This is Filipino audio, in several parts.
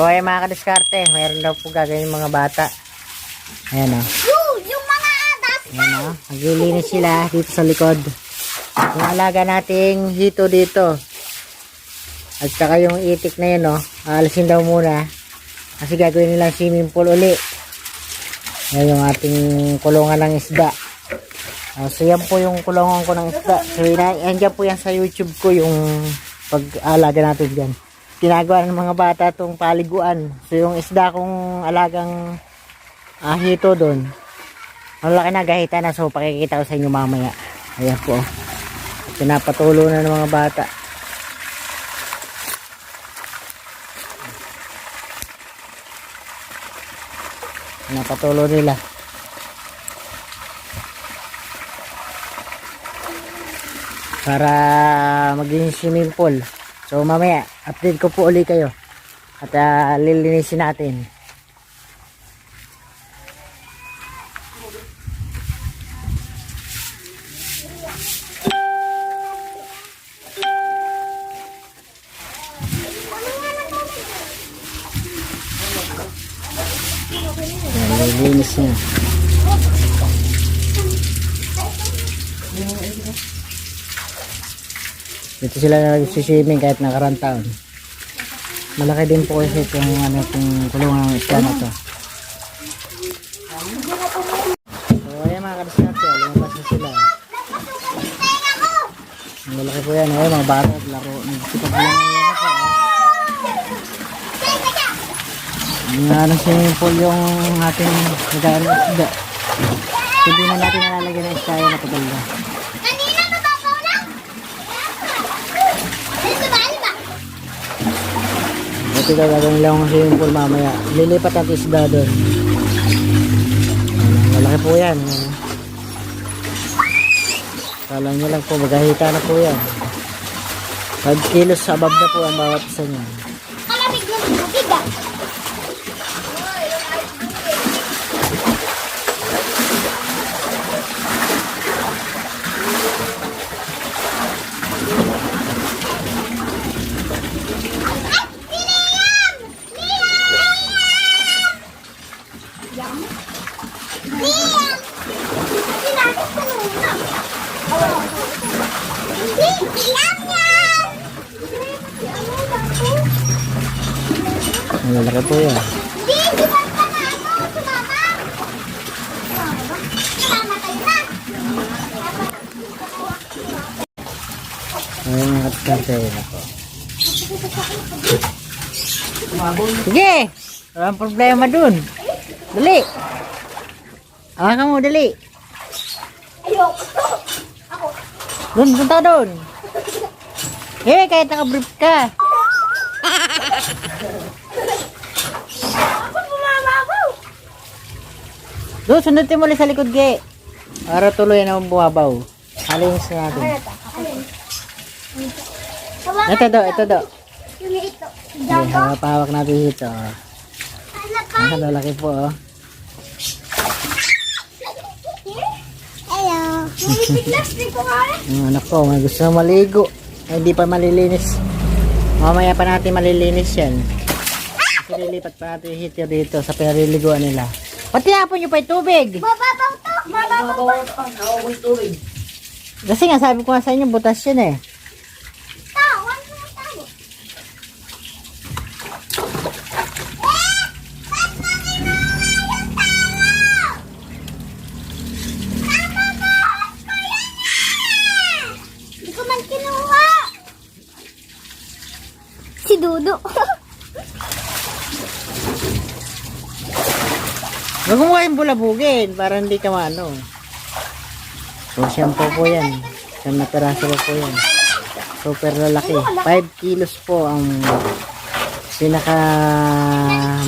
So ay mga kadiskarte, mayroon daw po gagawin yung mga bata. Ayan o. Yung, yung mga adas. Ayan o. Naglilinis sila dito sa likod. Yung alaga nating hito dito. At saka yung itik na yun o. Aalisin daw muna. Kasi gagawin nilang swimming pool uli. Yan yung ating kulungan ng isda. Ah, so yan po yung kulungan ko ng isda. So ina- andyan po yan sa YouTube ko yung pag-alaga natin dyan. Ginagawa ng mga bata itong paliguan. So yung isda kong alagang ahito doon. Ang laki na gahita na so pakikita ko sa inyo mamaya. Ayan po. Pinapatulo na ng mga bata. Pinapatulo nila. Para maging swimming pool. So mamaya, update ko po uli kayo. At ah, lilinisin natin. Ayan, Lilinis niya. Dito sila nagsiswimming kahit nakarang taon. Malaki din po kasi itong ano, itong kulungan ng isla na to. So, ayan mga kadiskarte, lumabas na sila. Malaki po yan, ayan mga bata at laro. Nagkipag lang yan ako. Yung ano swimming pool yung ating nagkaan ng isda. Hindi na natin nalalagyan ng isda yung matagal na. Ito ka gagawin lang ang swimming pool mamaya. Lilipat natin isda doon. Malaki po yan. Kala nyo lang po, magahita na po yan. 5 kilos above na po ang bawat isa niya. Kalamig ng tubig ah. Sumama? Namamatay na. Ayan yung katkante na po. Sige! Walang problema dun. Dali! Ka mo, dali. Ako. Dun, punta dun. Eh. Doon, sundutin mo sa likod, Ge. Para tuloy na bumabaw. Na natin. Ito daw, ito daw. Yung ito. Okay, Jago. hawak natin ito. Ang lalaki po, oh. Hello. Eh. Ang anak ko, may gusto na maligo. Hindi pa malilinis. Mamaya pa natin malilinis yan. Kasi lilipat pa natin yung heater dito sa pinaliliguan nila. Pati hapon nyo pa yung tubig. Mababaw to. Mababaw to. Kasi nga sabi ko nga sa inyo, butas yan eh. Tawan mo tayo. Eh! Ba't mo kinuha yung tawa? Tama mo! Ko yan eh! Hindi ko man kinuha. Si Dudu. Huwag mo kayong bulabugin para hindi ka maano. So, shampoo po yan. Siyam na peraso po yan. Super lalaki. 5 kilos po ang pinaka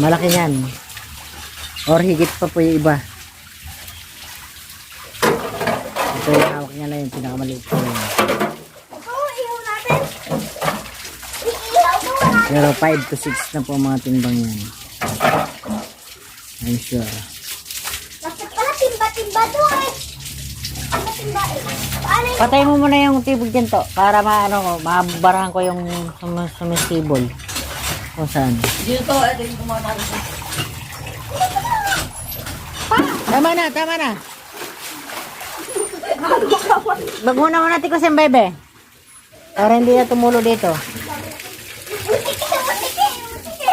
malaki niyan. Or higit pa po yung iba. Ito yung hawak niya na yung pinakamaliit po yan. Natin. Pero 5 to 6 na po mga timbang yan. I'm sure. Bakit pala timba-timba to eh? simba eh. Paano yung Patay mo muna yung tibog dyan to para maano ko, mabarahan ko yung sum sumistable. Kung saan. Dito, ito yung kumakain. Tama na, tama na. Wag muna muna tikos yung bebe. Para hindi na tumulo dito. Muntik ka, muntik ka, muntik ka.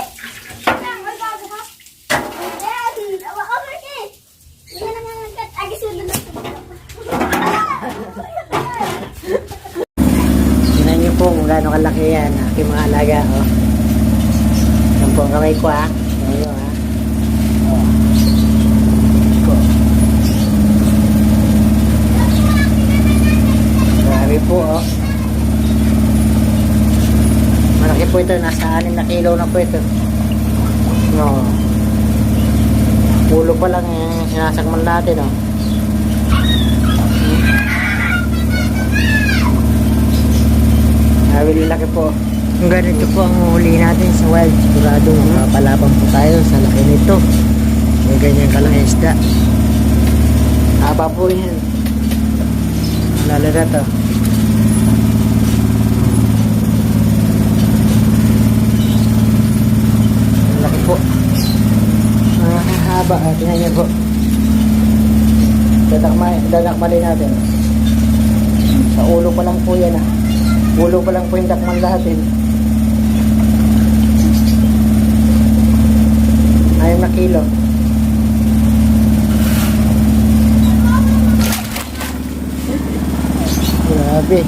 Lang, wag bago ka. Ayan, awa ka, Marky. Hindi na nangangagat. Agi, sunod na Tingnan niyo kalaki yan. Aking mga alaga. Oh. Yan po ang kamay ko ah. Tingnan niyo ah. Oh. Po oh. Malaki po ito. Nasa 6 na kilo na po ito. No. Pulo pa lang yung sinasagman natin oh. Sabi laki po. Kung ganito po ang huli natin sa wild, sigurado mapapalaban po tayo sa laki nito. May ganyan kalaki isda. Haba po yan. Lalo na to. Laki po. Ah, haba. Ah, tingnan niyo po. Dadakma, dadakmali natin. Sa ulo pa lang po yan ah. Ulo pa lang po yung dakman natin. Ayun na kilo. Grabe.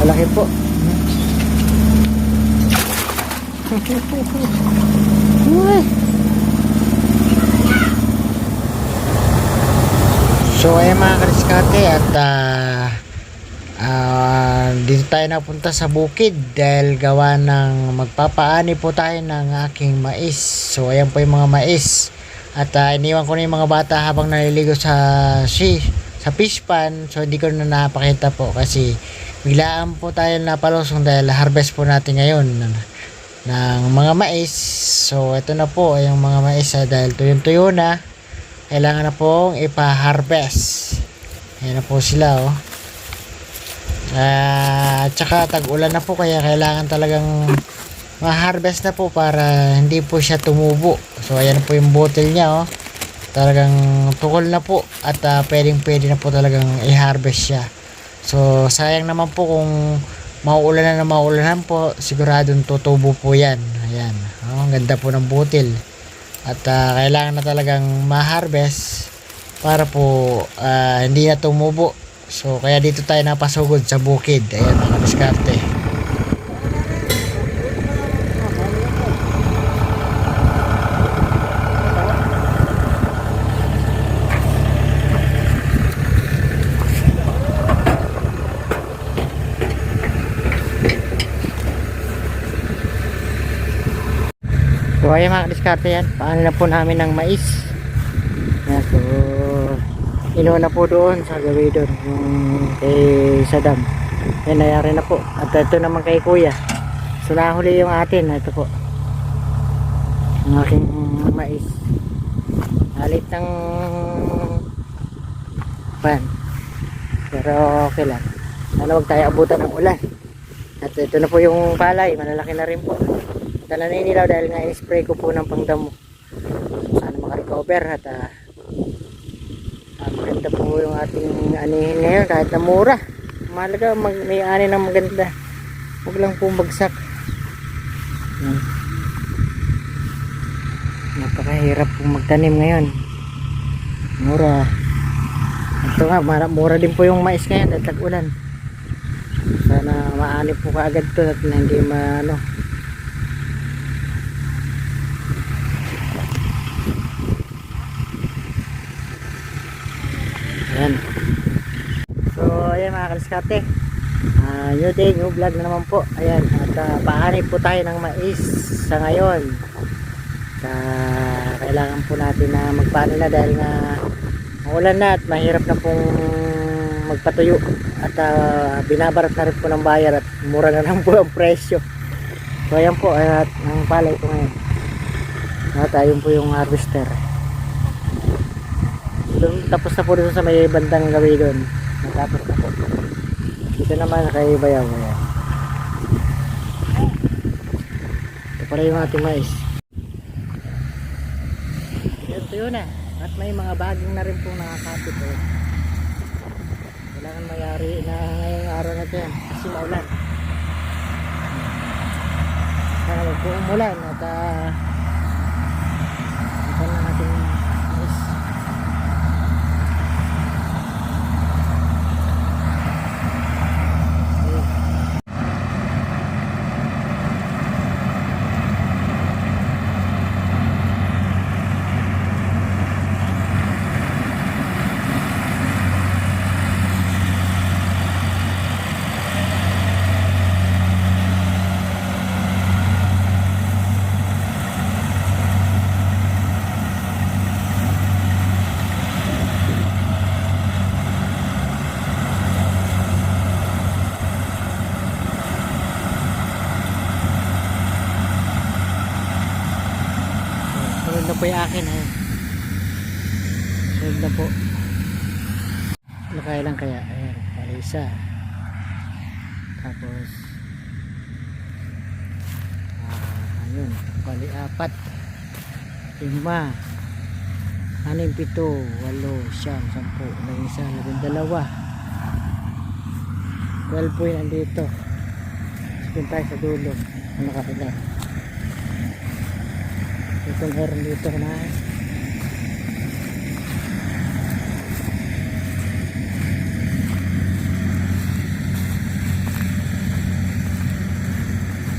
Malaki po. So ayan mga kariskate at ah, ah, dito tayo napunta sa bukid dahil gawa ng magpapaani po tayo ng aking mais. So ayan po yung mga mais. At ah, iniwan ko na yung mga bata habang naliligo sa si sa fish pan. So hindi ko na napakita po kasi biglaan po tayo napalusong dahil harvest po natin ngayon ng mga mais. So ito na po yung mga mais ah, dahil tuyong-tuyo na kailangan na pong ipa-harvest. Ayan na po sila, oh. Ah, at saka tag-ulan na po kaya kailangan talagang ma-harvest na po para hindi po siya tumubo. So ayan po yung bottle niya, oh. Talagang tukol na po at ah, pwedeng pwede na po talagang i-harvest siya. So sayang naman po kung mauulan na na mauulanan po, siguradong tutubo po yan. Ayan, oh, ganda po ng bottle at ah, kailangan na talagang ma-harvest para po ah, hindi na tumubo so kaya dito tayo napasugod sa bukid ayan mga diskarte So ayan mga diskarte yan. Paano na po namin ng mais. Inuuna po doon sa gawin doon. Yung kay Saddam. Yan nangyari na po. At ito naman kay Kuya. So nahuli yung atin. Ito po. Ang aking mais. Halit ng pan. Pero okay lang. Sana huwag tayo abutan ng ulan. At ito na po yung palay. Malalaki na rin po. Dala na inilaw dahil nga spray ko po ng pangdamo. Sana makarecover at ah, maganda po yung ating anihin ngayon kahit na mura. Mahalaga mag, may ani ng maganda. Huwag lang po bagsak. Yan. Napakahirap po magtanim ngayon. Mura. Ito nga, mara- mura din po yung mais ngayon at tag-ulan. Sana maani po kaagad to at hindi maano, Ayan. So, ayan mga kaliskate. Ah, new day, new vlog na naman po. Ayan, at uh, paani po tayo ng mais sa ngayon. Sa kailangan po natin na magpaano na dahil nga maulan na at mahirap na pong magpatuyo at ah, binabarat na rin po ng bayar at mura na lang po ang presyo. So, ayan po, at ang palay po ngayon. At ayun po yung harvester. Doon tapos na po dito sa may bandang gawi doon. Natapos na po. Dito naman kay Bayaw. Ayan. Ito pala yung ating mais. Ito yun na. At may mga baging na rin pong nakakapit. Eh. Kailangan mayari na ngayong araw na ito yan. Kasi maulan. Sana wag po umulan at ah ito na ating mais. Ayun. Sunod na po yung akin. Ayun. Sunod na po. Ano kaya lang kaya? Ayan. Bali isa. Tapos ah, ayun. Bali apat. Lima. Anim, pito, walo, siyam, sampu, labing isa, labing dalawa. 12 po yun andito. Spin tayo sa dulo. Ano kapila? Ito meron dito na.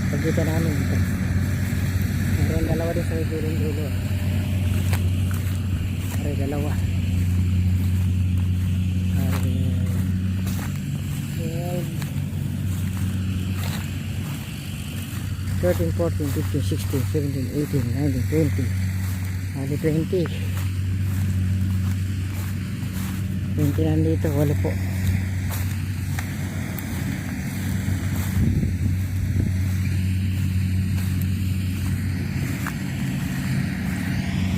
Pagkita namin ito. Meron dalawa din sa dulo dulo. Meron dalawa. Ayan. 13, 14, 15, 16, 17, 18, 19, 20. Hali 20. 20 nandito, wala po.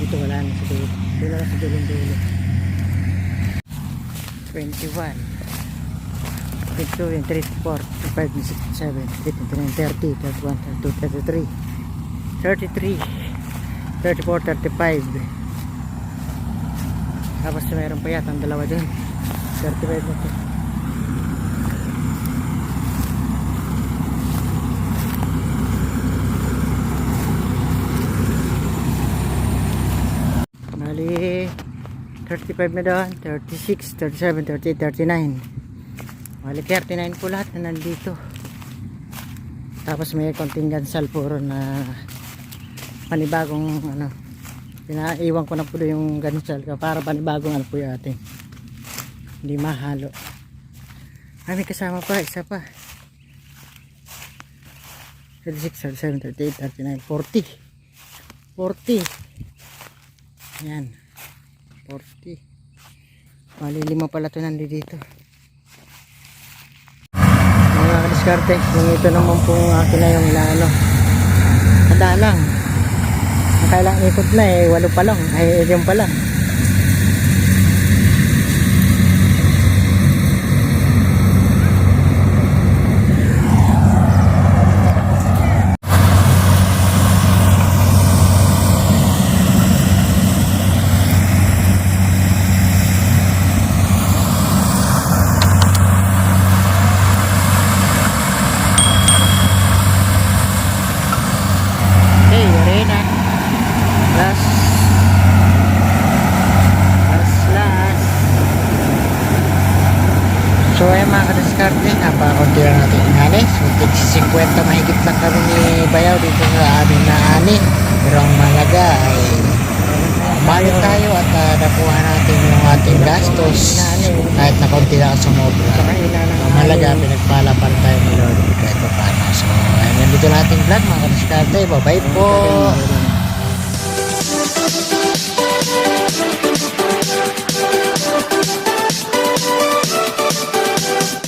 Dito wala na sa dulo. Wala na sa dulong dulo. 21. 22, 24, 25, 26, 27, 28, 29, 30, 31, 32, 33, 34, 35. Tapos mayroon pa yata ang dalawa dun. 35 na to. Bali, 35 na doon, 36, 37, 38, 39. Bali 39 po lahat na nandito. Tapos may konting gansal puro na panibagong ano. Pinaiwan ko na po yung gansal ko para panibagong ano po yung ating. Hindi mahalo. Ay may kasama pa, isa pa. 36, 37, 38, 39, 40. 40. Yan. 40. Bali lima pala ito nandito. Kadiskarte yung ito naman po akin na yung inaano madalang nakailang ikot na eh walo pa lang. Ay yung pa lang Okay, arena. Last. Last, last. So, ay mga kadiskarte, napakunti lang natin inani. So, tig 50 mahigit lang kami ni Bayaw dito sa aming naani. Pero ang malaga ay Bayad tayo at uh, nakuha natin yung ating gastos kahit na konti lang ang sumobra. Ang malaga, pinagpala pa rin tayo ni Lord kahit pa paano. So, ayun, dito natin vlog mga kadiskarte. Bye-bye po!